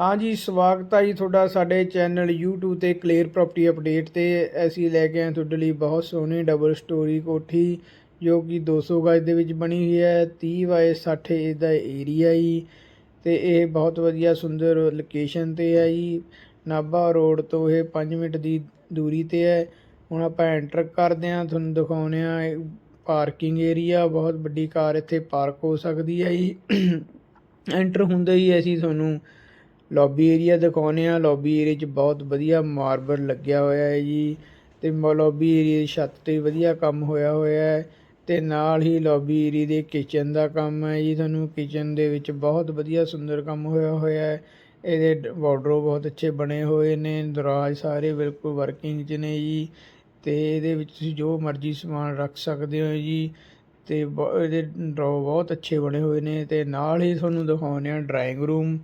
ਹਾਂਜੀ, ਸਵਾਗਤ ਹੈ ਜੀ ਤੁਹਾਡਾ ਸਾਡੇ ਚੈਨਲ YouTube ਤੇ ਕਲੀਅਰ ਪ੍ਰਾਪਰਟੀ ਅਪਡੇਟ ਤੇ। ਅਸੀਂ ਲੈ ਕੇ ਆਏ ਤੁਹਾਡੇ ਲਈ ਬਹੁਤ ਸੋਹਣੀ ਡਬਲ ਸਟੋਰੀ ਕੋਠੀ, ਜੋ ਕਿ 200 ਗਜ ਦੇ ਵਿੱਚ ਬਣੀ ਹੋਈ ਹੈ 30 ਬਾਏ 60 ਇਹਦਾ ਏਰੀਆ ਜੀ। ਤੇ ਇਹ ਬਹੁਤ ਵਧੀਆ ਸੁੰਦਰ ਲੋਕੇਸ਼ਨ ਤੇ ਹੈ ਜੀ। ਨਾਭਾ ਰੋਡ ਤੋਂ ਇਹ 5 ਮਿੰਟ ਦੀ ਦੂਰੀ ਤੇ ਹੈ। ਹੁਣ ਆਪਾਂ ਐਂਟਰ ਕਰਦੇ ਹਾਂ, ਤੁਹਾਨੂੰ ਦਿਖਾਉਂਦੇ ਹਾਂ ਪਾਰਕਿੰਗ ਏਰੀਆ ਬਹੁਤ ਵੱਡੀ ਕਾਰ ਇੱਥੇ ਪਾਰਕ ਹੋ ਸਕਦੀ ਹੈ ਜੀ। ਐਂਟਰ ਹੁੰਦੇ ਹੀ ਅਸੀਂ ਤੁਹਾਨੂੰ ਲੌਬੀ ਏਰੀਆ ਦਿਖਾਉਂਦੇ ਹਾਂ। ਲੌਬੀ ਏਰੀਏ 'ਚ ਬਹੁਤ ਵਧੀਆ ਮਾਰਬਲ ਲੱਗਿਆ ਹੋਇਆ ਹੈ ਜੀ। ਤੇ ਲੌਬੀ ਏਰੀਏ ਦੀ ਛੱਤ ਤੇ ਵਧੀਆ ਕੰਮ ਹੋਇਆ ਹੋਇਆ ਹੈ। ਤੇ ਨਾਲ ਹੀ ਲੌਬੀ ਏਰੀਏ ਦੇ ਕਿਚਨ ਦਾ ਕੰਮ ਹੈ ਜੀ। ਤੁਹਾਨੂੰ ਕਿਚਨ ਦੇ ਵਿੱਚ ਬਹੁਤ ਵਧੀਆ ਸੁੰਦਰ ਕੰਮ ਹੋਇਆ ਹੋਇਆ ਹੈ। ਇਹਦੇ ਵਾਰਡਰੋਬ ਬਹੁਤ ਅੱਛੇ ਬਣੇ ਹੋਏ ਨੇ। ਦਰਾਜ ਸਾਰੇ ਬਿਲਕੁਲ ਵਰਕਿੰਗ 'ਚ ਨੇ ਜੀ। ਅਤੇ ਇਹਦੇ ਵਿੱਚ ਤੁਸੀਂ ਜੋ ਮਰਜ਼ੀ ਸਮਾਨ ਰੱਖ ਸਕਦੇ ਹੋ ਜੀ। ਅਤੇ ਬ- ਇਹਦੇ ਡਰਾਅ ਬਹੁਤ ਅੱਛੇ ਬਣੇ ਹੋਏ ਨੇ। ਅਤੇ ਨਾਲ ਹੀ ਤੁਹਾਨੂੰ ਦਿਖਾਉਂਦੇ ਹਾਂ ਡਰਾਇੰਗ ਰੂਮ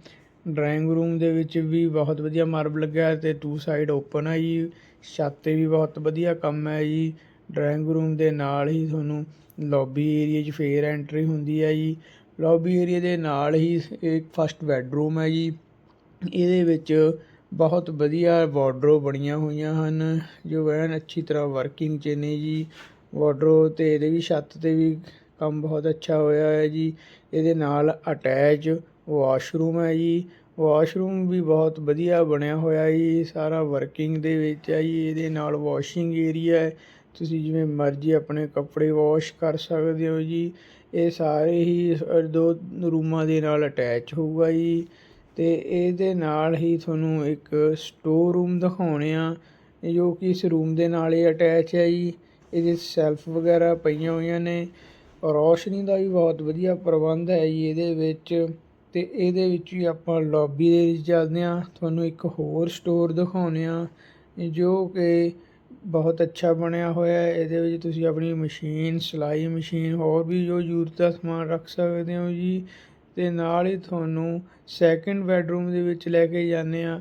ਡਰਾਇੰਗ ਰੂਮ ਦੇ ਵਿੱਚ ਵੀ ਬਹੁਤ ਵਧੀਆ ਮਾਰਬਲ ਲੱਗਿਆ ਅਤੇ ਤੇ ਟੂ ਸਾਈਡ ਓਪਨ ਹੈ ਜੀ। ਛੱਤ ਤੇ ਵੀ ਬਹੁਤ ਵਧੀਆ ਕੰਮ ਹੈ ਜੀ। ਡਰਾਇੰਗ ਰੂਮ ਦੇ ਨਾਲ ਹੀ ਤੁਹਾਨੂੰ ਲੋਬੀ ਏਰੀਏ 'ਚ ਫੇਰ ਐਂਟਰੀ ਹੁੰਦੀ ਹੈ ਜੀ। ਲੋਬੀ ਏਰੀਏ ਦੇ ਨਾਲ ਹੀ ਇੱਕ ਫਸਟ ਬੈਡਰੂਮ ਹੈ ਜੀ। ਇਹਦੇ ਵਿੱਚ ਬਹੁਤ ਵਧੀਆ ਵਾਰਡਰੋਬ ਬਣੀਆਂ ਹੋਈਆਂ ਹਨ, ਜੋ ਐਨ ਅੱਛੀ ਤਰ੍ਹਾਂ ਵਰਕਿੰਗ 'ਚ ਨੇ ਜੀ। ਵਾਰਡਰੋਬ ਅਤੇ ਇਹਦੇ ਵੀ ਛੱਤ ਤੇ ਵੀ ਕੰਮ ਬਹੁਤ ਅੱਛਾ ਹੋਇਆ ਹੈ ਜੀ। ਇਹਦੇ ਨਾਲ ਅਟੈਚ ਵਾਸ਼ਰੂਮ ਹੈ ਜੀ। ਵਾਸ਼ਰੂਮ ਵੀ ਬਹੁਤ ਵਧੀਆ ਬਣਿਆ ਹੋਇਆ ਜੀ, ਸਾਰਾ ਵਰਕਿੰਗ ਦੇ ਵਿੱਚ ਹੈ ਜੀ, ਇਹਦੇ ਨਾਲ ਵਾਸ਼ਿੰਗ ਏਰੀਆ ਹੈ। ਤੁਸੀਂ ਜਿਵੇਂ ਮਰਜ਼ੀ ਆਪਣੇ ਕੱਪੜੇ ਵਾਸ਼ ਕਰ ਸਕਦੇ ਹੋ ਜੀ। ਇਹ ਸਾਰੇ ਹੀ ਦੋ ਰੂਮਾਂ ਦੇ ਨਾਲ ਅਟੈਚ ਹੋਊਗਾ ਜੀ। ਤੇ ਇਹਦੇ ਨਾਲ ਹੀ ਤੁਹਾਨੂੰ ਇੱਕ ਸਟੋਰ ਰੂਮ ਦਿਖਾਉਣੇ ਆ, ਜੋ ਕਿ ਇਸ ਰੂਮ ਦੇ ਨਾਲ ਹੀ ਅਟੈਚ ਹੈ ਜੀ। ਇਹਦੇ ਸੈਲਫ ਵਗੈਰਾ ਪਈਆਂ ਹੋਈਆਂ ਨੇ। ਰੌਸ਼ਨੀ ਦਾ ਵੀ ਬਹੁਤ ਵਧੀਆ ਪ੍ਰਬੰਧ ਹੈ ਜੀ ਇਹਦੇ ਵਿੱਚ। ਅਤੇ ਇਹਦੇ ਵਿੱਚ ਹੀ ਆਪਾਂ ਲੋਬੀ ਦੇ ਵਿੱਚ ਚੱਲਦੇ ਹਾਂ। ਤੁਹਾਨੂੰ ਇੱਕ ਹੋਰ ਸਟੋਰ ਦਿਖਾਉਂਦੇ ਹਾਂ, ਜੋ ਕਿ ਬਹੁਤ ਅੱਛਾ ਬਣਿਆ ਹੋਇਆ ਹੈ। ਇਹਦੇ ਵਿੱਚ ਤੁਸੀਂ ਆਪਣੀ ਮਸ਼ੀਨ ਸਿਲਾਈ ਮਸ਼ੀਨ ਹੋਰ ਵੀ ਜੋ ਜ਼ਰੂਰਤ ਦਾ ਸਮਾਨ ਰੱਖ ਸਕਦੇ ਹੋ ਜੀ। ਅਤੇ ਨਾਲ ਹੀ ਤੁਹਾਨੂੰ ਸੈਕਿੰਡ ਬੈਡਰੂਮ ਦੇ ਵਿੱਚ ਲੈ ਕੇ ਜਾਂਦੇ ਹਾਂ।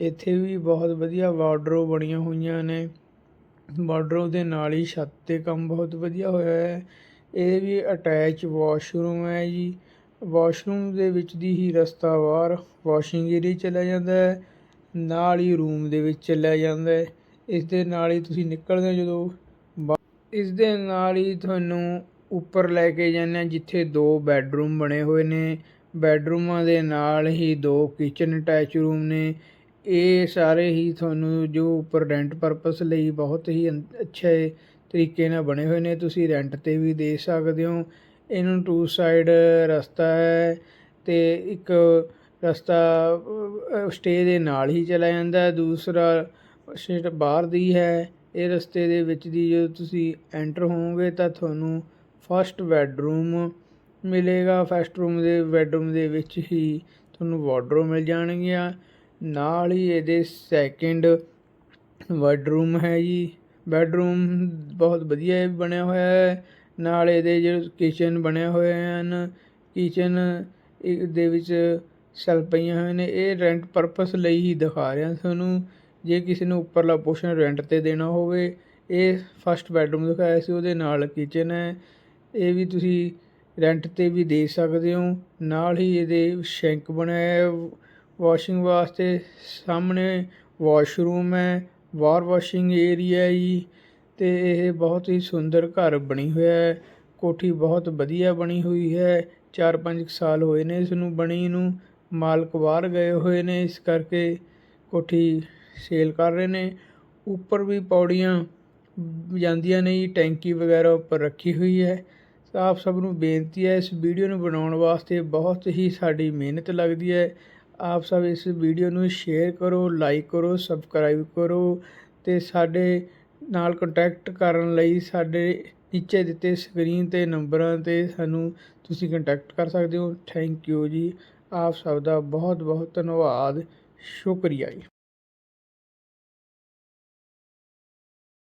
ਇੱਥੇ ਵੀ ਬਹੁਤ ਵਧੀਆ ਵਾਰਡਰੋਬ ਬਣੀਆਂ ਹੋਈਆਂ ਨੇ। ਵਾਰਡਰੋਬ ਦੇ ਨਾਲ ਹੀ ਛੱਤ ਤੇ ਕੰਮ ਬਹੁਤ ਵਧੀਆ ਹੋਇਆ ਹੈ। ਇਹ ਵੀ ਅਟੈਚ ਵਾਸ਼ਰੂਮ ਹੈ ਜੀ। ਵਾਸ਼ਰੂਮ ਦੇ ਵਿੱਚ ਦੀ ਹੀ ਰਸਤਾ ਬਾਹਰ ਵਾਸ਼ਿੰਗ ਏਰੀਆ ਚਲਾ ਜਾਂਦਾ ਹੈ, ਨਾਲ ਹੀ ਰੂਮ ਦੇ ਵਿੱਚ ਚਲਿਆ ਜਾਂਦਾ ਹੈ। ਇਸ ਦੇ ਨਾਲ ਹੀ ਤੁਸੀਂ ਨਿਕਲਦੇ ਹੋ ਜਦੋਂ ਬਾ- ਇਸ ਦੇ ਨਾਲ ਹੀ ਤੁਹਾਨੂੰ ਉੱਪਰ ਲੈ ਕੇ ਜਾਂਦੇ ਹਾਂ, ਜਿੱਥੇ ਦੋ ਬੈੱਡਰੂਮ ਬਣੇ ਹੋਏ ਨੇ। ਬੈੱਡਰੂਮਾਂ ਦੇ ਨਾਲ ਹੀ ਦੋ ਕਿਚਨ ਅਟੈਚ ਰੂਮ ਨੇ। ਇਹ ਸਾਰੇ ਹੀ ਤੁਹਾਨੂੰ ਜੋ ਉੱਪਰ ਰੈਂਟ ਪਰਪਸ ਲਈ ਬਹੁਤ ਹੀ ਅੱਛੇ ਤਰੀਕੇ ਨਾਲ ਬਣੇ ਹੋਏ ਨੇ। ਤੁਸੀਂ ਰੈਂਟ ਤੇ ਵੀ ਦੇ ਸਕਦੇ ਹੋ। ਇਹਨੂੰ ਟੂ ਸਾਈਡ ਰਸਤਾ ਹੈ ਤੇ ਇੱਕ ਰਸਤਾ ਸਟੇ ਦੇ ਨਾਲ ਹੀ ਚਲਾ ਜਾਂਦਾ ਹੈ। ਦੂਸਰਾ ਸੀਟ ਬਾਹਰ ਦੀ ਹੈ। ਇਹ ਰਸਤੇ ਦੇ ਵਿੱਚ ਦੀ ਜਦੋਂ ਤੁਸੀਂ ਐਂਟਰ ਹੋਵੋਗੇ ਤਾਂ ਤੁਹਾਨੂੰ ਫਸਟ ਬੈਡਰੂਮ ਮਿਲੇਗਾ। ਫਸਟ ਰੂਮ ਦੇ ਬੈਡਰੂਮ ਦੇ ਵਿੱਚ ਹੀ ਤੁਹਾਨੂੰ ਵਾਰਡਰੋਬ ਮਿਲ ਜਾਣਗੀਆਂ। ਨਾਲ ਹੀ ਇਹਦੇ ਸੈਕਿੰਡ ਬੈਡਰੂਮ ਹੈ ਜੀ। ਬੈਡਰੂਮ ਬਹੁਤ ਵਧੀਆ ਬਣਿਆ ਹੋਇਆ ਹੈ। ਨਾਲ ਇਹਦੇ ਜਿਹੜੇ ਕਿਚਨ ਬਣੇ ਹੋਏ ਹਨ ਕਿਚਨ ਦੇ ਵਿੱਚ ਸੈਲਫ ਪਈਆਂ ਹੋਈਆਂ ਨੇ, ਇਹ ਰੈਂਟ ਪਰਪਸ ਲਈ ਹੀ ਦਿਖਾ ਰਿਹਾ ਤੁਹਾਨੂੰ, ਜੇ ਕਿਸੇ ਨੂੰ ਉੱਪਰਲਾ ਪੋਰਸ਼ਨ ਰੈਂਟ ਤੇ ਦੇਣਾ ਹੋਵੇ, ਇਹ ਫਸਟ ਬੈਡਰੂਮ ਦਿਖਾਇਆ ਸੀ, ਉਹਦੇ ਨਾਲ ਕਿਚਨ ਹੈ, ਇਹ ਵੀ ਤੁਸੀਂ ਰੈਂਟ ਤੇ ਵੀ ਦੇ ਸਕਦੇ ਹੋ, ਨਾਲ ਹੀ ਇਹਦੇ ਸ਼ੈਂਕ ਬਣਿਆ ਵਾਸ਼ਿੰਗ ਵਾਸਤੇ ਸਾਹਮਣੇ ਵਾਸ਼ਰੂਮ ਹੈ ਵਾਰ ਵਾਸ਼ਿੰਗ ਏਰੀਆ ਜੀ ਤੇ ਇਹ ਬਹੁਤ ਹੀ ਸੁੰਦਰ ਘਰ ਬਣੀ ਹੋਇਆ ਹੈ। ਕੋਠੀ ਬਹੁਤ ਵਧੀਆ ਬਣੀ ਹੋਈ ਹੈ। 4-5 ਸਾਲ ਹੋਏ ਨੇ ਇਸ ਨੂੰ ਬਣੀ ਨੂੰ। ਮਾਲਕ ਬਾਹਰ ਗਏ ਹੋਏ ਨੇ ਇਸ ਕਰਕੇ ਕੋਠੀ ਸੇਲ ਕਰ ਰਹੇ ਨੇ। ਉੱਪਰ ਵੀ ਪੌੜੀਆਂ ਜਾਂਦੀਆਂ ਨੇ ਜੀ, ਟੈਂਕੀ ਵਗੈਰਾ ਉੱਪਰ ਰੱਖੀ ਹੋਈ ਹੈ। ਆਪ ਸਭ ਨੂੰ ਬੇਨਤੀ ਹੈ ਇਸ ਵੀਡੀਓ ਨੂੰ ਬਣਾਉਣ ਵਾਸਤੇ ਬਹੁਤ ਹੀ ਸਾਡੀ ਮਿਹਨਤ ਲੱਗਦੀ ਹੈ। ਆਪ ਸਭ ਇਸ ਵੀਡੀਓ ਨੂੰ ਸ਼ੇਅਰ ਕਰੋ, ਲਾਈਕ ਕਰੋ, ਸਬਸਕ੍ਰਾਈਬ ਕਰੋ ਤੇ ਸਾਡੇ ਨਾਲ ਕੰਟੈਕਟ ਕਰਨ ਲਈ ਸਾਡੇ ਨੀਚੇ ਦਿੱਤੇ ਸਕਰੀਨ ਤੇ ਨੰਬਰਾਂ ਤੇ ਸਾਨੂੰ ਤੁਸੀਂ ਕੰਟੈਕਟ ਕਰ ਸਕਦੇ ਹੋ। ਥੈਂਕ ਯੂ ਜੀ। ਆਪ ਸਭ ਦਾ ਬਹੁਤ ਬਹੁਤ ਧੰਨਵਾਦ। ਸ਼ੁਕਰੀਆ ਜੀ।